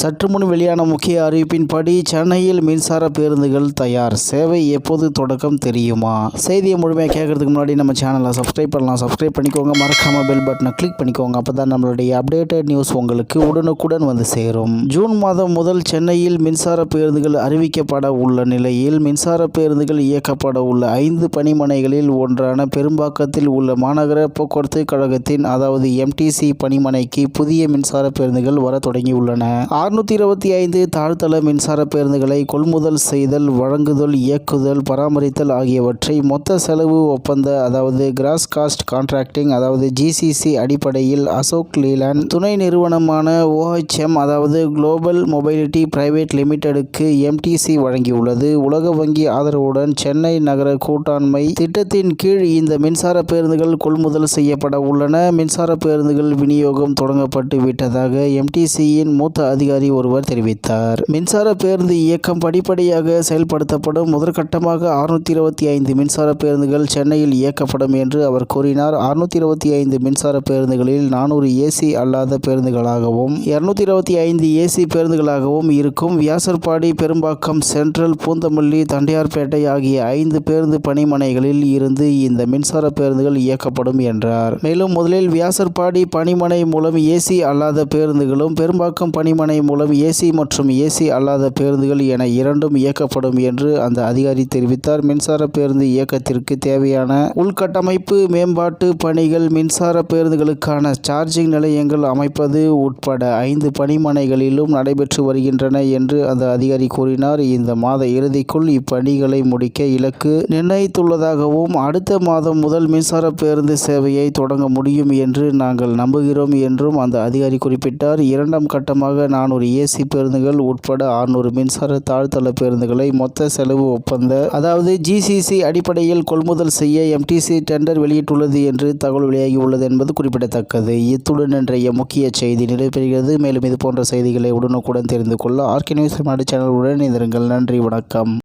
சற்று முன் வெளியான முக்கிய அறிவிப்பின்படி சென்னையில் மின்சார பேருந்துகள் தயார். சேவை எப்போது தொடக்கம் தெரியுமா? செய்தியை முழுமையாக கேட்கறதுக்கு முன்னாடி நம்ம சேனலை சப்ஸ்கிரைப் பண்ணலாம். சப்ஸ்கிரைப் பண்ணிக்கோங்க. மறக்காம பெல் பட்டனை கிளிக் பண்ணிக்கோங்க. அப்போ தான் நம்மளுடைய அப்டேட்டட் நியூஸ் உங்களுக்கு உடனுக்குடன் வந்து சேரும். ஜூன் மாதம் முதல் சென்னையில் மின்சார பேருந்துகள் அறிவிக்கப்பட உள்ள நிலையில் மின்சார பேருந்துகள் இயக்கப்பட உள்ள ஐந்து பணிமனைகளில் ஒன்றான பெரும்பாக்கத்தில் உள்ள மாநகர போக்குவரத்து கழகத்தின் அதாவது எம்டிசி பணிமனைக்கு புதிய மின்சார பேருந்துகள் வர தொடங்கியுள்ளன. அறுநூற்றி இருபத்தி ஐந்து தாழ்தள மின்சார பேருந்துகளை கொள்முதல் செய்தல் வழங்குதல் இயக்குதல் பராமரித்தல் ஆகியவற்றை மொத்த செலவு ஒப்பந்த அதாவது கிராஸ் காஸ்ட் கான்ட்ராக்டிங் அதாவது ஜிசிசி அடிப்படையில் அசோக் லீலாண்ட் துணை நிறுவனமான ஓஹெச்எம் அதாவது குளோபல் மொபைலிட்டி பிரைவேட் லிமிடெடுக்கு எம்டிசி வழங்கியுள்ளது. உலக வங்கி ஆதரவுடன் சென்னை நகர கூட்டாண்மை திட்டத்தின் கீழ் இந்த மின்சார பேருந்துகள் கொள்முதல் செய்யப்பட உள்ளன. மின்சார பேருந்துகள் விநியோகம் தொடங்கப்பட்டு விட்டதாக எம்டிசியின் மூத்த அதிகாரி ஒருவர் தெரிவித்தார். மின்சார பேருந்து இயக்கம் படிப்படியாக செயல்படுத்தப்படும். முதற்கட்டமாக அறுநூத்தி இருபத்தி ஐந்து மின்சார பேருந்துகள் சென்னையில் இயக்கப்படும் என்று அவர் கூறினார். அறுநூத்தி இருபத்தி ஐந்து மின்சார பேருந்துகளில் நானூறு ஏசி அல்லாத பேருந்துகளாகவும் இருநூத்தி இருபத்தி ஐந்து ஏசி பேருந்துகளாகவும் இருக்கும். வியாசர்பாடி பெரும்பாக்கம் சென்ட்ரல் பூந்தமல்லி தண்டையார்பேட்டை ஆகிய ஐந்து பேருந்து பணிமனைகளில் இருந்து இந்த மின்சார பேருந்துகள் இயக்கப்படும் என்றார். மேலும் முதலில் வியாசர்பாடி பணிமனை மூலம் ஏசி அல்லாத பேருந்துகளும் பெரும்பாக்கம் பணிமனை மூலம் ஏசி மற்றும் ஏசி அல்லாத பேருந்துகள் என இரண்டும் இயக்கப்படும் என்று அந்த அதிகாரி தெரிவித்தார். மின்சார பேருந்து இயக்கத்திற்கு தேவையான உள்கட்டமைப்பு மேம்பாட்டு பணிகள் மின்சார பேருந்துகளுக்கான சார்ஜிங் நிலையங்கள் அமைப்பது உட்பட ஐந்து பணிமனைகளிலும் நடைபெற்று வருகின்றன என்று அந்த அதிகாரி கூறினார். இந்த மாத இறுதிக்குள் இப்பணிகளை முடிக்க இலக்கு நிர்ணயித்துள்ளதாகவும் அடுத்த மாதம் முதல் மின்சார பேருந்து சேவையை தொடங்க முடியும் என்று நாங்கள் நம்புகிறோம் என்றும் அந்த அதிகாரி குறிப்பிட்டார். இரண்டாம் கட்டமாக நான் நானூறு ஏசி பேருந்துகள் உட்பட ஆறுநூறு மின்சார தாழ்த்தள பேருந்துகளை மொத்த செலவு ஒப்பந்த அதாவது ஜிசிசி அடிப்படையில் கொள்முதல் செய்ய எம்டிசி டெண்டர் வெளியிட்டுள்ளது என்று தகவல் வெளியாகியுள்ளது என்பது குறிப்பிடத்தக்கது. இத்துடன் இன்றைய முக்கிய செய்தி நிறைவேறுகிறது மேலும் இது போன்ற செய்திகளை உடனுக்குடன் தெரிந்து கொள்ள ஆர்கே நியூஸ் நாடு சேனலுடன் இணைந்திருங்கள். நன்றி வணக்கம்.